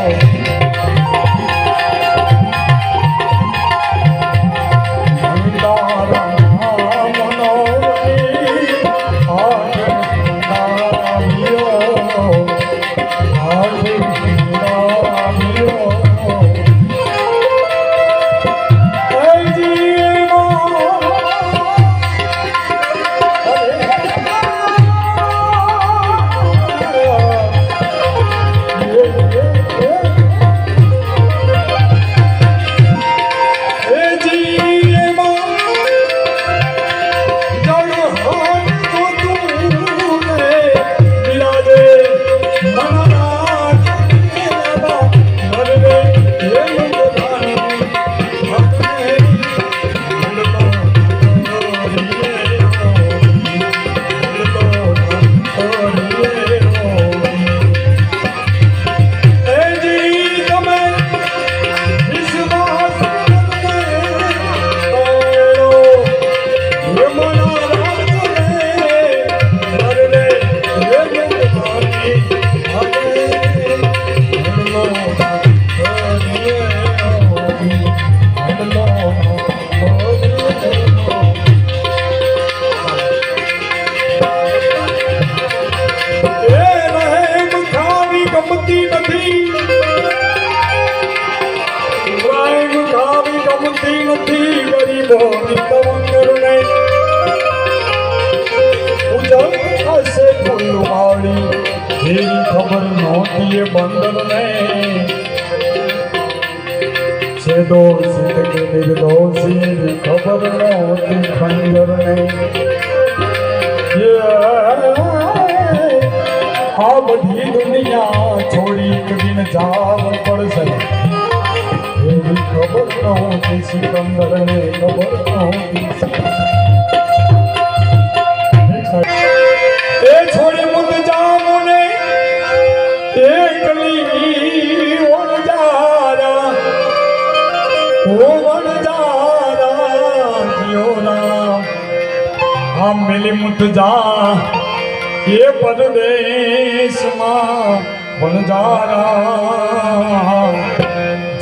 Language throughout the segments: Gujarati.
Bye. ખબર નોતીએ બંદરને છે દોષિત કે નિર્દોષી ખબર નહોતી ખંજરને આ બધી દુનિયા છોડી દિન જાવ પડશે. એવી ખબર નહોતી સિકંદરને આમ મિલી મુત જા, એ પરદેશમાં વણજારા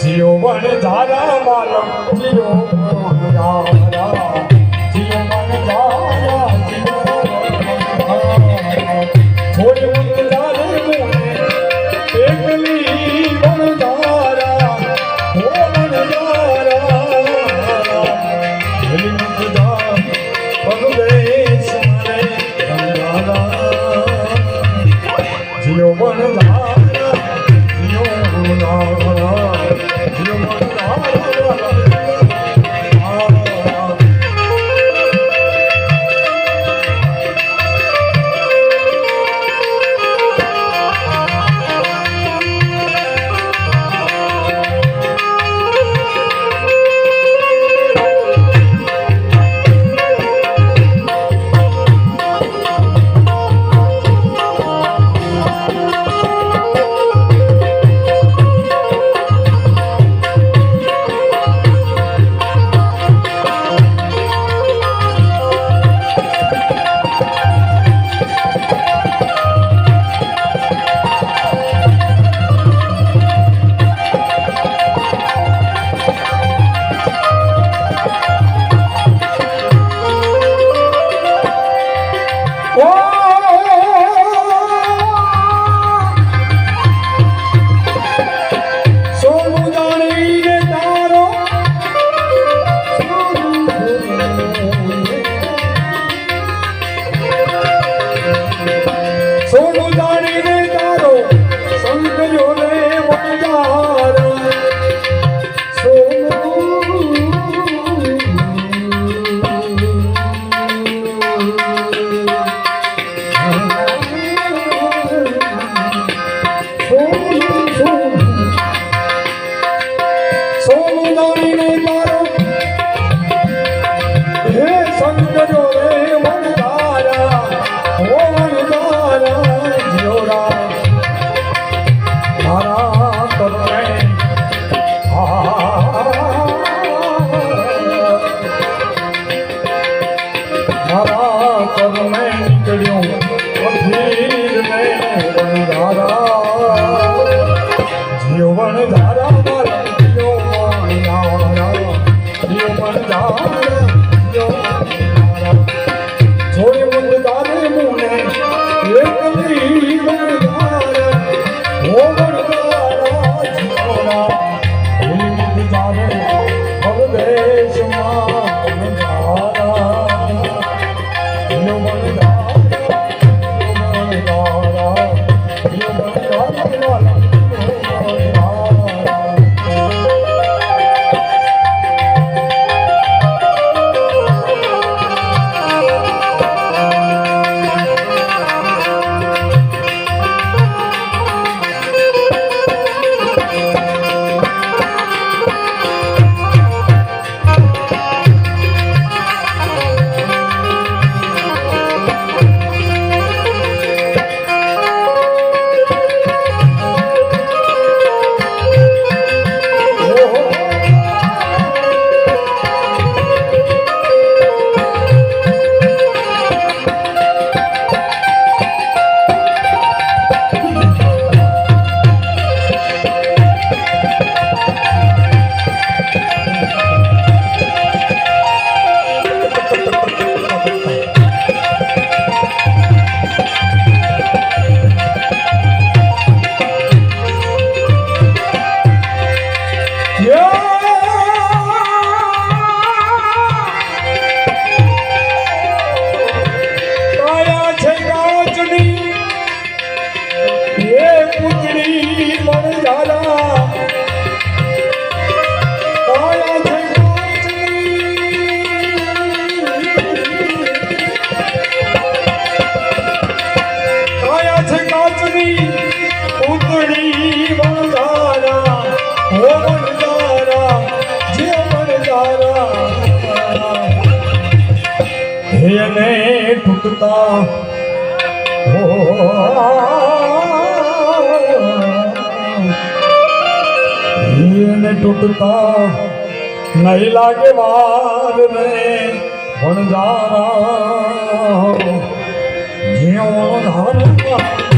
જીઓ વણજારા વાલમ જીઓ વણજારા જીઓ વણજારા જીઓ વણજારા છોડ No one એને તૂટતા એને તૂટતા નહીં લાગે વાર ને વણજારા જીવન હરવા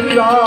बिरला